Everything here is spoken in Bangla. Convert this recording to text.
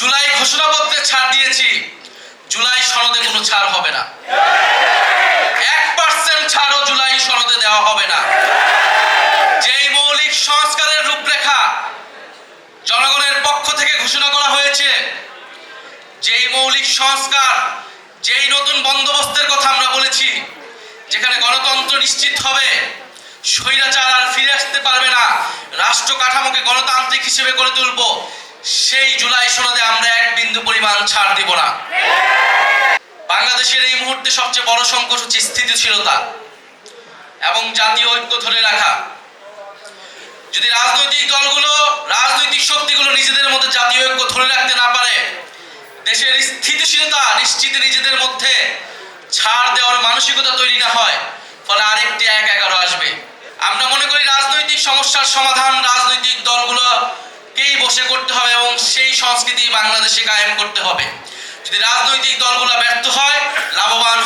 জুলাই ঘোষণাপত্রে ছাড় দিয়েছি। জুলাই সনদে কোনো ছাড় হবে না। এক পার্সেন্ট ছাড়ও জুলাই সনদে দেওয়া হবে না। যেই মৌলিক সংস্কারের রূপরেখা জনগণের পক্ষ থেকে ঘোষণা করা হয়েছে, যেই মৌলিক সংস্কার, যেই নতুন বন্দোবস্তের কথা আমরা বলেছি, যেখানে গণতন্ত্র নিশ্চিত হবে, স্বৈরাচার আর ফিরে আসতে পারবে না, রাষ্ট্র কাঠামোকে গণতান্ত্রিক হিসেবে গড়ে তুলব সেই জুলাই সনদে আমরা এক বিন্দু পরিমাণ ছাড় দিব না। বাংলাদেশের এই মুহূর্তে সবচেয়ে বড় সংকট হচ্ছে স্থিতিশীলতা এবং জাতীয় ঐক্য ধরে রাখা। যদি রাজনৈতিক দলগুলো, রাজনৈতিক শক্তিগুলো নিজেদের মধ্যে জাতীয় ঐক্য ধরে রাখতে না পারে, দেশের স্থিতিশীলতা নিশ্চিত নিজেদের মধ্যে ছাড় দেওয়ার মানসিকতা তৈরি না হয়, ফলে আরেকটি এক এগারো আসবে। আমরা মনে করি রাজনৈতিক সমস্যার সমাধান দলগুলোকেই বসে করতে হবে এবং সেই সংস্কৃতি বাংলাদেশে কায়েম করতে হবে। যদি রাজনৈতিক দলগুলো ব্যর্থ হয়, লাভবান